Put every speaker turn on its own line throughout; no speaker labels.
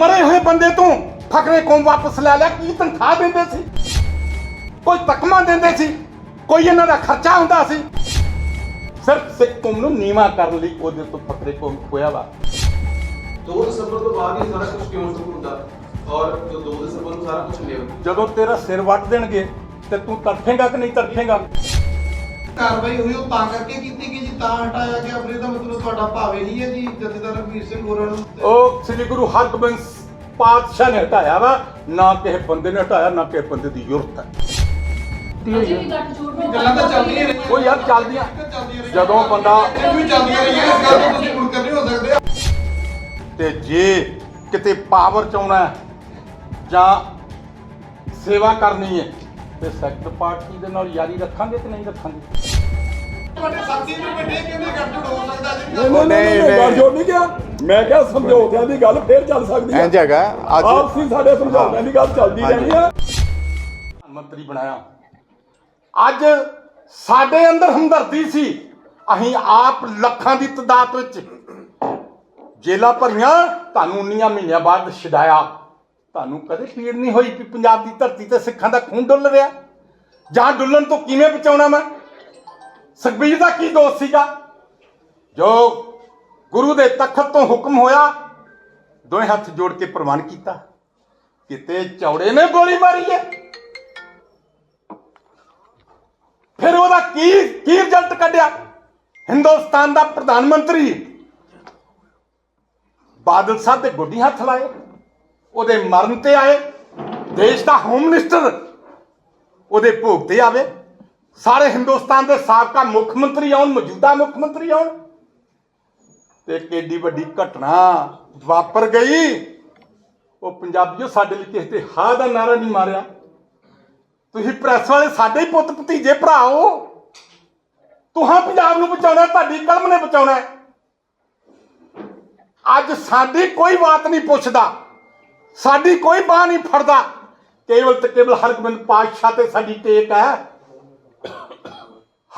ਮਰੇ ਹੋਏ ਬੰਦੇ ਤੋਂ ਫਕਰੇ ਕੌਮ ਵਾਪਸ ਲੈ ਲਿਆ ਕੀ ਤਨਖਾਹ ਦਿੰਦੇ ਸੀ? ਕੋਈ ਤਕਮਾ ਦਿੰਦੇ ਸੀ? ਕੋਈ ਇਹਨਾਂ ਦਾ ਖਰਚਾ ਹੁੰਦਾ ਸੀ? ਸਿਰਫ ਸਿੱਖ ਕੌਮ ਨੂੰ ਨੀਵਾ ਕਰਨ ਲਈ ਉਹਦੇ ਤੋਂ ਫਕਰੇ ਕੌਮ ਖੋਇਆ ਵਾ।
2 ਦਸੰਬਰ ਤੋਂ ਬਾਅਦ ਹੀ ਸਾਰਾ ਕੁਝ ਕਿਉਂ ਸ਼ੁਰੂ ਹੁੰਦਾ? ਔਰ ਜੋ 2 ਦਸੰਬਰ ਨੂੰ ਸਾਰਾ ਕੁਝ ਲਿਓ
ਜਦੋਂ ਤੇਰਾ ਸਿਰ ਵੱਟ ਦੇਣਗੇ ਤੇ ਤੂੰ ਤੜਫੇਂਗਾ ਕਿ ਨਹੀਂ ਤੜਫੇਂਗਾ?
ਕਾਰਵਾਈ ਹੋਈ ਉਹ ਤਾਂ ਕਰਕੇ ਕੀਤੀ ਕਿ ਜੀ ਤਾਂ ਹਟਾਇਆ ਗਿਆ। ਆਪਣੇ ਦਾ ਮਤਲਬ ਤੁਹਾਡਾ ਭਾਵੇਂ ਨਹੀਂ ਹੈ ਜੀ ਜਥੇਦਾਰ ਰਘਵੀਰ ਸਿੰਘ ਹੋਰਾਂ ਨੂੰ।
ਉਹ ਸ੍ਰੀ ਗੁਰੂ ਹਰਗੋਬਿੰਦ ਪਾਤਸ਼ਾਹ ਨੇ ਹਟਾਇਆ ਵਾ ਨਾ ਕਿਸੇ ਬੰਦੇ ਨੇ ਹਟਾਇਆ ਨਾ ਕਿਸੇ ਬੰਦੇ ਦੀ ਜ਼ਰੂਰਤ ਹੈ।
ਅਜੇ ਵੀ ਗੱਠ ਜੋੜ ਨੂੰ
ਗੱਲਾਂ ਤਾਂ ਚੱਲਦੀਆਂ ਰਹੀਆਂ।
ਉਹ ਯਾਰ ਚੱਲਦੀਆਂ।
ਚੱਲਦੀਆਂ ਰਹੀਆਂ।
ਜਦੋਂ ਬੰਦਾ-
ਇਹ ਵੀ ਚੱਲਦੀਆਂ ਰਹੀਆਂ ਇਸ ਗੱਲ ਤੋਂ ਤੁਸੀਂ ਮੁੜ ਨਹੀਂ ਹੋ ਸਕਦੇ।
ਤੇ ਜੇ ਕਿਤੇ ਪਾਵਰ ਚ ਆਉਣਾ ਹੈ ਜਾਂ ਸੇਵਾ ਕਰਨੀ ਹੈ ਤੇ ਸੈਕਟਰ ਪਾਰਟੀ ਦੇ ਨਾਲ ਯਾਰੀ ਰੱਖਾਂਗੇ ਕਿ ਨਹੀਂ ਰੱਖਾਂਗੇ?
ਨਹੀਂ ਨਹੀਂ ਨਹੀਂ
ਨਹੀਂ।
ਗੱਲ ਜੋੜ ਨਹੀਂ ਗਿਆ ਮੈਂ ਕਿਹਾ ਸਮਝੌਤਿਆਂ ਦੀ ਗੱਲ ਫੇਰ ਚੱਲ ਸਕਦੀ ਹੈ
ਇੰਝ ਹੈਗਾ ਅੱਜ
ਆਪਸੀ ਸਾਡੇ ਸਮਝੌਤਿਆਂ ਦੀ ਗੱਲ ਚੱਲਦੀ। ਰਹਿਣੀ
ਪ੍ਰਧਾਨ ਮੰਤਰੀ ਬਣਾਇਆ। ਅੱਜ ਸਾਡੇ ਅੰਦਰ ਹਮਦਰਦੀ ਸੀ। ਅਸੀਂ ਆਪ ਲੱਖਾਂ ਦੀ ਤਦਾਦ ਵਿੱਚ ਜੇਲਾ ਭਰੀਆਂ ਤੁਹਾਨੂੰ 19 ਮਹੀਨਿਆਂ ਬਾਅਦ ਛਡਾਇਆ। ਤੁਹਾਨੂੰ ਕਦੇ ਪੀੜ ਨਹੀਂ ਹੋਈ ਕਿ ਪੰਜਾਬ ਦੀ ਧਰਤੀ ਤੇ ਸਿੱਖਾਂ ਦਾ ਖੂਨ ਡੁੱਲ ਰਿਹਾ। ਜਾਂ ਡੁੱਲਣ ਤੋਂ ਕਿਵੇਂ ਬਚਾਉਣਾ ਮੈਂ? ਸੁਖਬੀਰ ਦਾ ਕੀ ਦੋਸ਼ ਸੀਗਾ? ਜੋ ਗੁਰੂ ਦੇ ਤਖਤ ਤੋਂ ਹੁਕਮ ਹੋਇਆ, ਦੋਵੇਂ ਹੱਥ ਜੋੜ ਕੇ ਪ੍ਰਵਾਨ ਕੀਤਾ। ਕਿਤੇ ਚੌੜੇ ਨੇ ਗੋਲੀ ਮਾਰੀ ਹੈ। ਫਿਰ ਉਹਦਾ ਕੀ ਕੀ ਰਿਜ਼ਲਟ ਕੱਢਿਆ? ਹਿੰਦੁਸਤਾਨ ਦਾ ਪ੍ਰਧਾਨ ਮੰਤਰੀ ਬਾਦਲ ਸਾਹਿਬ ਦੇ ਗੋਡੀ ਹੱਥ ਲਾਏ, ਉਹਦੇ ਮਰਨ ਤੇ ਆਏ, ਦੇਸ਼ ਦਾ ਹੋਮ ਮਿਨਿਸਟਰ ਉਹਦੇ ਭੋਗ ਤੇ ਆਵੇ। ਸਾਰੇ ਹਿੰਦੁਸਤਾਨ ਦੇ ਸਾਬਕਾ ਮੁੱਖ ਮੰਤਰੀ ਆਉਣ, ਮੌਜੂਦਾ ਮੁੱਖ ਮੰਤਰੀ ਆਉਣ। ਤੇ ਕਿੱਡੀ ਵੱਡੀ ਘਟਨਾ ਵਾਪਰ ਗਈ। ਉਹ ਪੰਜਾਬੀਓ ਸਾਡੇ ਲਈ ਕਿਸੇ ਤੇ ਹਾਂ ਦਾ ਨਾਰਾ ਨਹੀਂ ਮਾਰਿਆ। ਤੁਸੀਂ ਪ੍ਰੈਸ ਵਾਲੇ ਸਾਡੇ ਹੀ ਪੁੱਤ ਭਤੀਜੇ ਭਰਾ ਹੋ। ਤੁਹਾਂ ਪੰਜਾਬ ਨੂੰ ਬਚਾਉਣਾ, ਤੁਹਾਡੀ ਕਲਮ ਨੇ ਬਚਾਉਣਾ ਅੱਜ ਸਾਡੀ ਕੋਈ ਬਾਤ ਨਹੀਂ ਪੁੱਛਦਾ। ਸਾਡੀ ਕੋਈ ਬਾਹ ਨਹੀਂ ਫੜਦਾ। ਕੇਵਲ ਤੇ ਕੇਵਲ ਹਰਗੋਬਿੰਦ ਪਾਤਸ਼ਾਹ ਤੇ ਸਾਡੀ ਟੇਕ ਹੈ।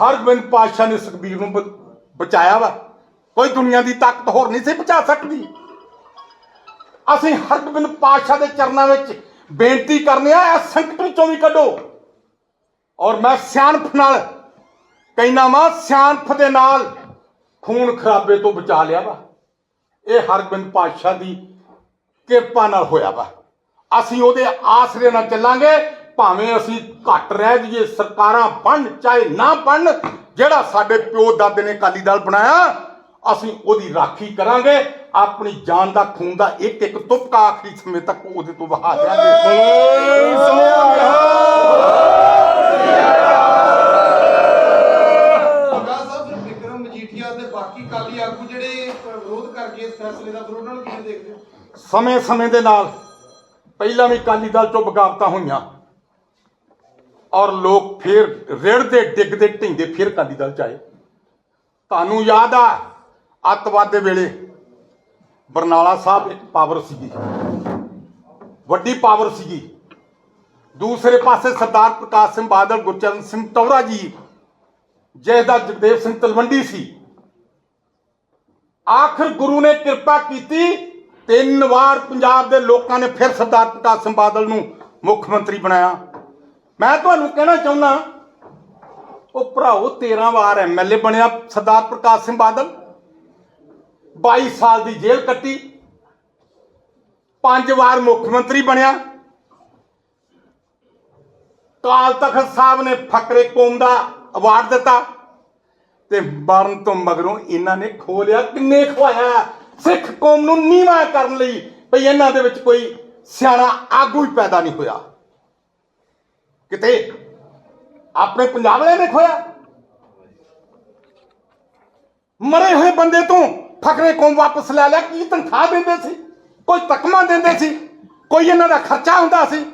ਹਰਗੋਬਿੰਦ ਪਾਤਸ਼ਾਹ ਨੇ ਸੁਖਬੀਰ ਨੂੰ ਬ- ਬਚਾਇਆ ਵਾ। ਕੋਈ ਦੁਨੀਆ ਦੀ ਤਾਕਤ ਹੋਰ ਨਹੀਂ ਸੀ ਬਚਾ ਸਕਦੀ। ਅਸੀਂ ਹਰਗੋਬਿੰਦ ਪਾਤਸ਼ਾਹ ਦੇ ਚਰਨਾਂ ਵਿੱਚ ਬੇਨਤੀ ਕਰਨੇ ਆ ਇਸ ਸੰਕਟ ਵਿੱਚੋਂ ਵੀ ਕੱਢੋ। ਔਰ ਮੈਂ ਸਿਆਣਪ ਨਾਲ ਕਹਿਣਾ ਵਾ, ਸਿਆਣਪ ਦੇ ਨਾਲ ਖੂਨ ਖਰਾਬੇ ਤੋਂ ਬਚਾ ਲਿਆ ਵਾ। ਇਹ ਹਰਗੋਬਿੰਦ ਪਾਤਸ਼ਾਹ ਦੀ ਕਿਰਪਾ ਨਾਲ ਹੋਇਆ ਵਾ। ਅਸੀਂ ਉਹਦੇ ਆਸਰੇ ਨਾਲ ਚੱਲਾਂਗੇ ਭਾਵੇਂ ਅਸੀਂ ਘੱਟ ਰਹਿ ਜਾਈਏ ਸਰਕਾਰਾਂ ਬਣ ਚਾਹੇ ਨਾ ਬਣ ਜਿਹੜਾ ਸਾਡੇ ਪਿਓ ਦਾਦੇ ਨੇ ਅਕਾਲੀ ਦਲ ਬਣਾਇਆ ਅਸੀਂ ਉਹਦੀ ਰਾਖੀ ਕਰਾਂਗੇ। ਆਪਣੀ ਜਾਨ ਦਾ ਖੂਨ ਦਾ ਇੱਕ ਇੱਕ ਤੁਪਕਾ ਆਖਰੀ ਸਮੇਂ ਤੱਕ ਉਹਦੇ ਤੋਂ ਵਹਾ ਦਿਆਂਗੇ।
ਕਾਲੀ
ਸਮੇਂ ਸਮੇਂ ਦੇ ਨਾਲ ਪਹਿਲਾਂ ਵੀ ਅਕਾਲੀ ਦਲ ਚੋਂ ਬਗਾਵਤਾਂ ਹੋਈਆਂ। ਔਰ ਲੋਕ ਫਿਰ ਰੇੜਦੇ, ਡਿੱਗਦੇ ਢਿੰਦੇ ਫਿਰ ਅਕਾਲੀ ਦਲ ਚ ਆਏ। ਤੁਹਾਨੂੰ ਯਾਦ ਆ, ਅੱਤਵਾਦ ਦੇ ਵੇਲੇ ਬਰਨਾਲਾ ਸਾਹਿਬ ਇੱਕ ਪਾਵਰ ਸੀਗੀ। ਵੱਡੀ ਪਾਵਰ ਸੀਗੀ। ਦੂਸਰੇ ਪਾਸੇ ਸਰਦਾਰ ਪ੍ਰਕਾਸ਼ ਸਿੰਘ ਬਾਦਲ, ਗੁਰਚਰਨ ਸਿੰਘ ਟੌੜਾ ਜੀ ਜਿਹਦਾ ਜਗਦੇਵ ਸਿੰਘ ਤਲਵੰਡੀ ਸੀ। ਆਖਰ ਗੁਰੂ ਨੇ ਕਿਰਪਾ ਕੀਤੀ, ਤਿੰਨ ਵਾਰ ਪੰਜਾਬ ਦੇ ਲੋਕਾਂ ਨੇ ਫਿਰ ਸਰਦਾਰ ਪ੍ਰਕਾਸ਼ ਸਿੰਘ ਬਾਦਲ ਨੂੰ ਮੁੱਖ ਮੰਤਰੀ ਬਣਾਇਆ। ਮੈਂ ਤੁਹਾਨੂੰ ਕਹਿਣਾ ਚਾਹੁੰਦਾ, ਉਹ ਭਰਾਓ 13 ਵਾਰ ਐਮਐਲਏ ਬਣਿਆ, ਸਰਦਾਰ ਪ੍ਰਕਾਸ਼ ਸਿੰਘ ਬਾਦਲ। 22 ਸਾਲ ਦੀ ਜੇਲ੍ਹ ਕੱਟੀ। ਪੰਜ ਵਾਰ ਮੁੱਖ ਮੰਤਰੀ ਬਣਿਆ। ਕਾਲ ਤਖਤ ਸਾਹਿਬ ਨੇ ਫਕਰੇ ਕੌਮ ਦਾ ਅਵਾਰਡ ਦਿੱਤਾ। ਤੇ ਮਰਨ ਤੋਂ ਮਗਰੋਂ ਇਹਨਾਂ ਨੇ ਖੋਲਿਆ, ਕਿੰਨੇ ਖਵਾਇਆ? ਸਿੱਖ ਕੌਮ ਨੂੰ ਨੀਵਾ ਕਰਨ ਲਈ ਭਈ ਇਹਨਾਂ ਦੇ ਵਿੱਚ ਕੋਈ ਸਿਆਣਾ ਆਗੂ ਹੀ ਪੈਦਾ ਨਹੀਂ ਹੋਇਆ। ਕਿਤੇ ਆਪਣੇ ਪੰਜਾਬ ਵਾਲਿਆਂ ਨੇ ਖੋਇਆ? ਮਰੇ ਹੋਏ ਬੰਦੇ ਤੋਂ ਫਕਰੇ ਕੌਮ ਵਾਪਸ ਲੈ ਲਿਆ, ਕੀ ਤਨਖਾਹ ਦਿੰਦੇ ਸੀ? ਕੋਈ ਤਕਮਾ ਦਿੰਦੇ ਸੀ? ਕੋਈ ਇਹਨਾਂ ਦਾ ਖਰਚਾ ਹੁੰਦਾ ਸੀ?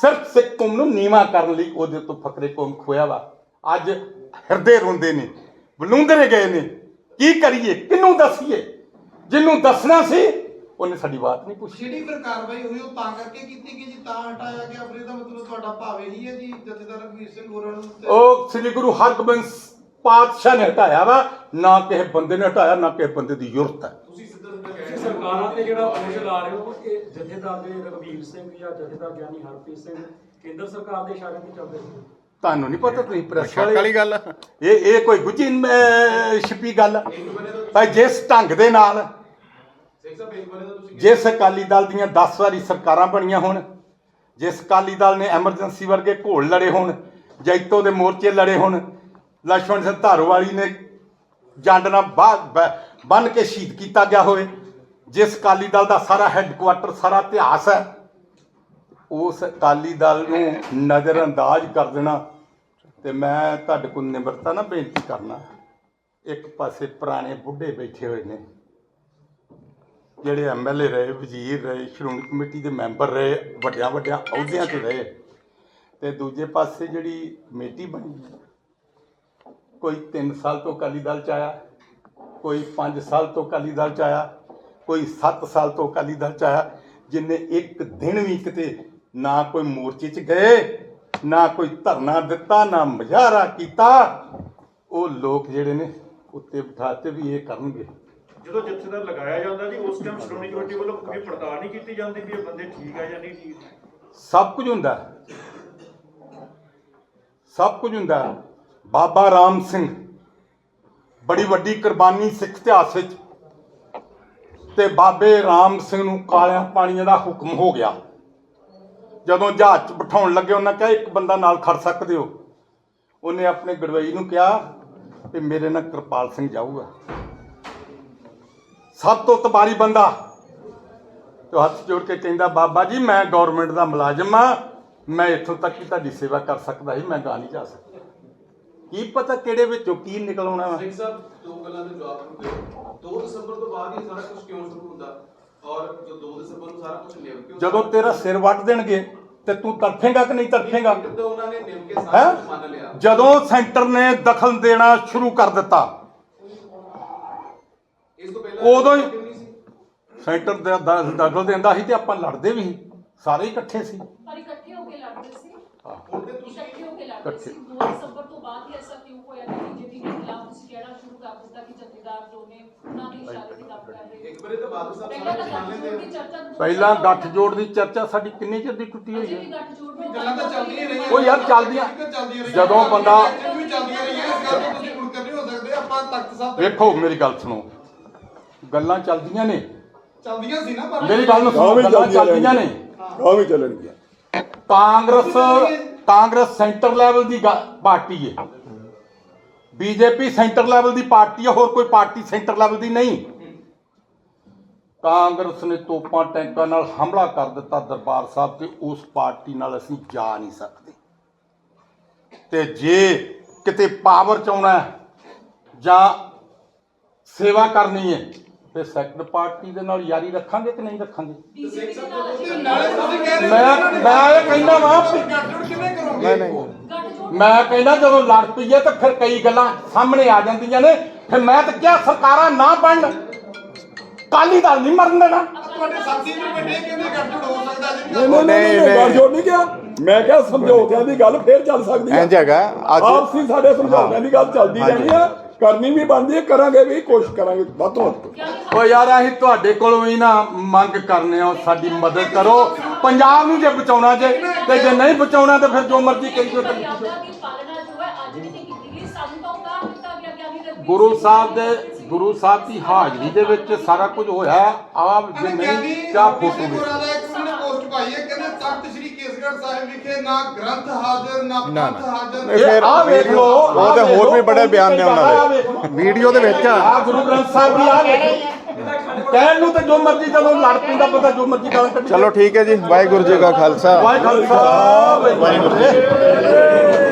ਸਿਰਫ ਸਿੱਖ ਕੌਮ ਨੂੰ ਨੀਵਾ ਕਰਨ ਲਈ ਉਹਦੇ ਤੋਂ ਫਕਰੇ ਕੌਮ ਖੋਇਆ ਵਾ। ਅੱਜ ਹਿਰਦੇ ਰੋਂਦੇ ਨੇ ਬਲੂੰਦਰੇ ਗਏ ਨੇ। ਕੀ ਕਰੀਏ? ਕਿਹਨੂੰ ਦੱਸੀਏ? ਜਿਹਨੂੰ ਦੱਸਣਾ ਸੀ ਉਹਨੇ ਸਾਡੀ ਬਾਤ ਨਹੀਂ ਪੁੱਛੀ
ਜਿਹੜੀ ਫਿਰ ਕਾਰਵਾਈ ਹੋਈ ਉਹ ਤਾਂ ਕਰਕੇ ਕੀਤੀ ਕਿ ਜੀ ਤਾਂ ਹਟਾਇਆ ਗਿਆ ਆਪਣੇ ਦਾ ਮਤਲਬ ਤੁਹਾਡਾ ਭਾਵੇਂ ਨਹੀਂ ਹੈ ਜੀ ਜਥੇਦਾਰ ਰਘਵੀਰ ਸਿੰਘ ਹੋਰਾਂ ਨੂੰ ਤੇ-
ਉਹ ਸ੍ਰੀ ਗੁਰੂ ਹਰਗੋਬਿੰਦ ਪਾਤਸ਼ਾਹ ਨੇ ਹਟਾਇਆ ਵਾ ਨਾ ਕਿਸੇ ਬੰਦੇ ਨੇ ਹਟਾਇਆ ਨਾ ਕਿਸੇ ਬੰਦੇ ਦੀ ਜ਼ਰੂਰਤ ਹੈ
ਤੁਸੀਂ ਸਿੱਧਾ ਸਿੱਧਾ ਕਹਿ ਰਹੇ
ਸਰਕਾਰਾਂ ਤੇ ਜਿਹੜਾ ਦੋਸ਼ ਲਾ ਰਹੇ ਹੋ ਇਹ ਜਥੇਦਾਰ ਦੇ ਰਘਵੀਰ ਸਿੰਘ ਜਾਂ ਜਥੇਦਾਰ ਗਿਆਨੀ ਹਰਪ੍ਰੀਤ ਸਿੰਘ ਕੇਂਦਰ ਸਰਕਾਰ ਦੇ ਇਸ਼ਾਰੇ ਤੇ ਚੱਲਦੇ ਸੀ
ਤੁਹਾਨੂੰ ਨਹੀਂ ਪਤਾ ਤੁਸੀਂ ਪ੍ਰੈਸ
ਸ਼ੱਕ ਵਾਲੀ ਗੱਲ ਆ।
ਇਹ ਇਹ ਕੋਈ ਗੁੱਜੀ ਅਹ, ਛਿਪੀ ਗੱਲ ਆ। ਭਾਈ ਜਿਸ ਢੰਗ ਦੇ ਨਾਲ ਜਿਸ ਅਕਾਲੀ ਦਲ ਦੀਆਂ 10 ਵਾਰੀ ਸਰਕਾਰਾਂ ਬਣੀਆਂ ਹੋਣ, ਜਿਸ ਅਕਾਲੀ ਦਲ ਨੇ ਐਮਰਜੈਂਸੀ ਵਰਗੇ ਘੋਲ ਲੜੇ ਹੋਣ, ਜੈਤੋ ਦੇ ਮੋਰਚੇ ਲੜੇ ਹੋਣ, ਲਛਮਣ ਸਿੰਘ ਧਾਰੋਵਾਲੀ ਨੇ ਜੰਡ ਨਾਲ ਬਾਹ ਬੰਨ ਕੇ ਸ਼ਹੀਦ ਕੀਤਾ ਗਿਆ ਹੋਵੇ, ਜਿਸ ਅਕਾਲੀ ਦਲ ਦਾ ਸਾਰਾ ਹੈੱਡਕੁਆਟਰ ਸਾਰਾ ਇਤਿਹਾਸ ਹੈ, ਉਸ ਅਕਾਲੀ ਦਲ ਨੂੰ ਨਜ਼ਰਅੰਦਾਜ਼ ਕਰ ਦੇਣਾ, ਤੇ ਮੈਂ ਤੁਹਾਡੇ ਕੋਲ ਨਿਮਰਤਾ ਨਾਲ ਬੇਨਤੀ ਕਰਨਾ, ਇੱਕ ਪਾਸੇ ਪੁਰਾਣੇ ਬੁੱਢੇ ਬੈਠੇ ਹੋਏ ਨੇ ਜਿਹੜੇ ਐਮਐਲਏ ਰਹੇ, ਵਜ਼ੀਰ ਰਹੇ, ਸ਼੍ਰੋਮਣੀ ਕਮੇਟੀ ਦੇ ਮੈਂਬਰ ਰਹੇ, ਵੱਡਿਆਂ ਵੱਡਿਆਂ ਅਹੁਦਿਆਂ ਤੇ ਰਹੇ, ਤੇ ਦੂਜੇ ਪਾਸੇ ਜਿਹੜੀ ਕਮੇਟੀ ਬਣੀ ਕੋਈ 3 ਸਾਲ ਤੋਂ ਅਕਾਲੀ ਦਲ ਚ ਆਇਆ, ਕੋਈ 5 ਸਾਲ ਤੋਂ ਅਕਾਲੀ ਦਲ ਚ ਆਇਆ, ਕੋਈ 7 ਸਾਲ ਤੋਂ ਅਕਾਲੀ ਦਲ ਚ ਆਇਆ, ਜਿਨੇ ਇੱਕ ਦਿਨ ਵੀ ਕਿਤੇ ਨਾ ਕੋਈ ਮੋਰਚੇ ਚ ਗਏ, ਨਾ ਕੋਈ ਧਰਨਾ ਦਿੱਤਾ, ਨਾ ਮੁਜ਼ਾਹਰਾ ਕੀਤਾ, ਉਹ ਲੋਕ ਜਿਹੜੇ ਨੇ ਉੱਤੇ ਬਿਠਾਤੇ ਵੀ ਇਹ ਕਰਨਗੇ।
ਜਦੋਂ ਜਥੇਦਾਰ ਲਗਾਇਆ ਜਾਂਦਾ ਜੀ, ਉਸ ਟਾਈਮ ਸ਼੍ਰੋਮਣੀ ਕਮੇਟੀ ਵੱਲੋਂ ਕੋਈ ਪੜਤਾਲ ਨਹੀਂ ਕੀਤੀ ਜਾਂਦੀ ਵੀ ਇਹ ਬੰਦੇ ਠੀਕ ਆ ਜਾਂ ਨਹੀਂ ਠੀਕ।
ਸਭ ਕੁਝ ਹੁੰਦਾ। ਸਭ ਕੁਝ ਹੁੰਦਾ। ਬਾਬਾ ਰਾਮ ਸਿੰਘ ਬੜੀ ਵੱਡੀ ਕੁਰਬਾਨੀ ਸਿੱਖ ਇਤਿਹਾਸ ਵਿੱਚ ਤੇ ਬਾਬੇ ਰਾਮ ਸਿੰਘ ਨੂੰ ਕਾਲਿਆਂ ਪਾਣੀਆਂ ਦਾ ਹੁਕਮ ਹੋ ਗਿਆ। ਜਦੋਂ ਜਹਾਜ਼ 'ਚ ਬਿਠਾਉਣ ਲੱਗੇ, ਉਹਨਾਂ ਕਿਹਾ, ਇੱਕ ਬੰਦਾ ਨਾਲ ਖੜ ਸਕਦੇ ਹੋ। ਉਹਨੇ ਆਪਣੇ ਗੜਵਈ ਨੂੰ ਕਿਹਾ ਕਿ ਮੇਰੇ ਨਾਲ ਕਿਰਪਾਲ ਸਿੰਘ ਜਾਊਗਾ। ਸਭ ਤੋਂ ਤਬਾਰੀ ਬੰਦਾ। ਤੇ ਹੱਥ ਜੋੜ ਕੇ ਕਹਿੰਦਾ ਬਾਬਾ ਜੀ ਮੈਂ ਗਵਰਨਮੈਂਟ ਦਾ ਮੁਲਾਜ਼ਮ ਆ ਮੈਂ ਇੱਥੋਂ ਤੱਕ ਹੀ ਤੁਹਾਡੀ ਸੇਵਾ ਕਰ ਸਕਦਾ ਸੀ ਮੈਂ ਗਾ ਨਹੀਂ ਜਾ ਸਕਦਾ। ਕੀ ਪਤਾ ਕਿਹੜੇ ਵਿੱਚੋਂ ਕੀ ਨਿਕਲ ਆਉਣਾ ਵਾ।
ਸਿੰਘ ਸਾਹਿਬ ਦੋ ਗੱਲਾਂ ਦੇ ਜਵਾਬ ਦਿਓ। 2 ਦਸੰਬਰ ਤੋਂ ਬਾਅਦ ਇਹ ਸਾਰਾ ਕੁਝ ਕਿਉਂ ਸ਼ੁਰੂ ਹੁੰਦਾ? ਔਰ ਜੋ 2 ਦਸੰਬਰ ਨੂੰ ਸਾਰਾ ਕੁਝ ਨਿਭ ਕਿਉਂ
ਜਦੋਂ ਤੇਰਾ ਸਿਰ ਵੱਟ ਦੇਣਗੇ ਤੇ ਤੂੰ ਤੜਫੇਗਾ ਕਿ ਨਹੀਂ ਤੜਫੇਗਾ
ਤੇ ਉਹਨਾਂ ਨੇ ਨਿਭ ਕੇ ਸਾਰਾ
ਹੈ
ਕੁਝ ਮੰਨ ਲਿਆ।
ਜਦੋਂ ਸੈਂਟਰ ਨੇ ਦਖਲ ਦੇਣਾ ਸ਼ੁਰੂ ਕਰ ਦਿੱਤਾ
ਇਸ ਤੋਂ ਪਹਿਲਾਂ
ਉਦੋਂ ਹੀ-
ਸੀ?
ਸੈਂਟਰ ਦਾ ਦ- ਦਖਲ ਦਿੰਦਾ ਸੀ ਤੇ ਆਪਾਂ ਲੜਦੇ ਵੀ ਸੀ। ਸਾਰੇ ਇਕੱਠੇ ਸੀ।
ਪਰ ਇਕੱਠੇ ਹੋ ਕੇ ਲੜਦੇ ਸੀ।
ਹੁਣ ਤੇ ਤੁਸੀਂ
ਇਕੱਠੇ ਹੋ ਕੇ ਲੜਦੇ ਸੀ।
ਇਕੱਠੇ।
2 ਦਸੰਬਰ ਤੋਂ ਬਾਅਦ ਹੀ ਐਸਾ ਕਿਉਂ ਹੋਇਆ ਕਿ ਬੀਜੇਪੀ ਦੇ ਖਿਲਾਫ ਤੁਸੀਂ ਕਹਿਣਾ ਸ਼ੁਰੂ ਕਰ ਦਿੱਤਾ ਕਿ ਜਥੇਦਾਰ ਜੋ ਨੇ ਉਹਨਾਂ ਦੇ ਇਸ਼ਾਰੇ ਤੇ ਕੰਮ ਕਰ ਰਹੇ
ਇੱਕ ਵਾਰੀ ਤਾਂ ਬਾਦਲ ਸਾਹਿਬ
ਪਹਿਲਾਂ ਤਾਂ ਗੱਠਜੋੜ
ਲੈਂਦੇ
ਦੀ ਚਰਚਾ ਦੋ
ਪਹਿਲਾਂ
ਸਾਲ
ਗੱਠਜੋੜ ਦੀ ਚਰਚਾ ਸਾਡੀ ਕਿੰਨੀ ਚਿਰ ਦੀ ਟੁੱਟੀ ਹੋਈ ਹੈ?
ਗੱਲਾਂ ਤਾਂ ਚੱਲਦੀਆਂ ਰਹੀਆਂ।
ਉਹ ਯਾਰ ਚੱਲਦੀਆਂ।
ਚੱਲਦੀਆਂ ਰਹੀਆਂ।
ਜਦੋਂ ਬੰਦਾ
ਇਲੈਕਸ਼ਨ ਵੀ ਚੱਲਦੀਆਂ ਰਹੀਆਂ। ਇਸ ਗੱਲ ਤੋਂ ਤੁਸੀਂ ਮੁਨਕਰ ਨਹੀਂ ਹੋ ਸਕਦੇ। ਆਪਾਂ ਤਖਤ ਸਾਹਿਬ ਤੇ
ਵੇਖੋ ਮੇਰੀ ਗੱਲ ਸੁਣੋ। ਗੱਲਾਂ ਚੱਲਦੀਆਂ ਨੇ।
ਚੱਲਦੀਆਂ ਸੀ ਨਾ ਪਰ
ਮੇਰੀ ਗੱਲ ਨੂੰ ਸੁਣੋ
ਵੀ
ਗੱਲਾਂ
ਚੱਲਦੀਆਂ
ਨੇ।
ਗਾਂ ਵੀ ਚੱਲਣਗੀਆਂ।
ਕਾਂਗਰਸ ਕਾਂਗਰਸ ਸੈਂਟਰ ਲੈਵਲ ਦੀ ਗਾ- ਪਾਰਟੀ ਹੈ ਬੀਜੇਪੀ ਸੈਂਟਰ ਲੈਵਲ ਦੀ ਪਾਰਟੀ ਹੈ ਹੋਰ ਕੋਈ ਪਾਰਟੀ ਸੈਂਟਰ ਲੈਵਲ ਦੀ ਨਹੀਂ। ਕਾਂਗਰਸ ਨੇ ਤੋਪਾਂ ਟੈਂਕਾਂ ਨਾਲ ਹਮਲਾ ਕਰ ਦਿੱਤਾ ਦਰਬਾਰ ਸਾਹਿਬ ਤੇ ਉਸ ਪਾਰਟੀ ਨਾਲ ਅਸੀਂ ਜਾ ਨਹੀਂ ਸਕਦੇ। ਤੇ ਜੇ ਕਿਤੇ ਪਾਵਰ ਚ ਆਉਣਾ ਹੈ ਜਾਂ ਸੇਵਾ ਕਰਨੀ ਹੈ ਤੇ ਸੈਕਟਰ ਪਾਰਟੀ ਦੇ ਨਾਲ ਯਾਰੀ ਰੱਖਾਂਗੇ ਕਿ ਨਹੀਂ ਰੱਖਾਂਗੇ?
ਬੀਜੇਪੀ ਦੇ ਨਾਲ ਅਜੇ
ਨਾਲੇ ਤੁਸੀਂ ਕਹਿ ਰਹੇ
ਮੈਂ ਮੈਂ ਇਹ ਕਹਿੰਦਾ ਵਾਂ
ਗੱਠਜੋੜ ਕਿਵੇਂ ਕਰੋਗੇ?
ਗੱਠਜੋੜ
ਮੈਂ ਕਹਿੰਦਾ ਜਦੋਂ ਲੜ ਪਈਏ ਤਾਂ ਫਿਰ ਕਈ ਗੱਲਾਂ ਸਾਹਮਣੇ ਆ ਜਾਂਦੀਆਂ ਨੇ। ਫਿਰ ਮੈਂ ਤਾਂ ਕਿਹਾ ਸਰਕਾਰਾਂ ਨਾ ਬਣਨ। ਕਾਲੀ ਦਲ ਨਹੀਂ ਮਰਨ ਦੇਣਾ।
ਤੁਹਾਡੇ ਸਾਥੀ ਵੀ ਵੱਡੇ ਕਹਿੰਦੇ ਗੱਠਜੋੜ ਹੋ ਸਕਦਾ ਜੀ
ਨਹੀਂ ਨਹੀਂ ਨਹੀਂ
ਨਹੀਂ,
ਗੱਲ ਜੋੜ ਨਹੀਂ ਗਿਆ ਮੈਂ ਕਿਹਾ ਸਮਝੌਤਿਆਂ ਦੀ ਗੱਲ ਫੇਰ ਚੱਲ ਸਕਦੀ ਹੈ।
ਇੰਝ ਹੈਗਾ ਅੱਜ
ਆਪਸੀ ਸਾਡੇ ਸਮਝੌਤਿਆਂ ਦੀ ਗੱਲ ਚੱਲਦੀ। ਰਹਿਣੀ ਆ ਕਰਨੀ ਵੀ ਬਣਦੀ ਹੈ ਕਰਾਂਗੇ ਵੀ ਕੋਸ਼ਿਸ਼ ਕਰਾਂਗੇ ਵੱਧ ਤੋਂ ਵੱਧ
ਓ ਯਾਰ ਅਸੀਂ ਤੁਹਾਡੇ ਕੋਲੋਂ ਹੀ ਨਾ ਮੰਗ ਕਰਨੇ ਆ ਸਾਡੀ ਮਦਦ ਕਰੋ ਪੰਜਾਬ ਨੂੰ ਜੇ ਬਚਾਉਣਾ ਜੇ ਤੇ ਜੇ ਨਹੀਂ ਬਚਾਉਣਾ ਤਾਂ ਫਿਰ ਜੋ ਮਰਜ਼ੀ ਕਰੀ
ਜੋ
ਗੁਰੂ ਸਾਹਿਬ ਦੇ। ਗੁਰੂ ਸਾਹਿਬ ਦੀ ਹਾਜ਼ਰੀ ਦੇ ਵਿੱਚ ਸਾਰਾ ਕੁਝ ਹੋਇਆ। ਆਪ ਜੇ ਨਹੀਂ ਚਾਹ ਫੋਟੋ ਵਿੱਚ
ਗੁਰਾਂ ਦਾ ਇੱਕ ਉਹਨੇ ਪੋਸਟ ਪਾਈ ਹੈ। ਕਹਿੰਦੇ ਤਖਤ ਸ੍ਰੀ ਕੇਸਗੜ੍ਹ ਸਾਹਿਬ ਵਿਖੇ ਨਾ ਗ੍ਰੰਥ ਹਾਜ਼ਰ ਨਾ
ਨਾ,
ਪੰਥ
ਨਾ।
ਹਾਜ਼ਰ।
ਇਹ ਫਿਰ
ਆਹ ਵੇਖ
ਉਹ ਤੇ ਹੋਰ ਵੀ ਬੜੇ ਬਿਆਨ ਨੇ ਉਹਨਾਂ। ਦੇ ਵੀਡੀਓ ਦੇ ਵਿੱਚ
ਆ। ਗੁਰੂ ਗ੍ਰੰਥ ਸਾਹਿਬ ਦੀ ਆ ਵੇਖੋ ਕਹਿਣ ਨੂੰ ਤੇ ਜੋ ਮਰਜ਼ੀ ਜਦੋਂ ਲੜ ਪੈਂਦਾ ਬੰਦਾ ਜੋ ਮਰਜ਼ੀ ਗਾਲਾਂ ਕੱਢੀ
ਚਲੋ ਠੀਕ ਹੈ ਜੀ। ਵਾਹਿਗੁਰੂ ਜੀ ਕਾ ਖਾਲਸਾ।
ਵਾਹਿਗੁਰੂ ਖਾਲਸਾ। ਵਾਹਿਗੁਰੂ ਜੀ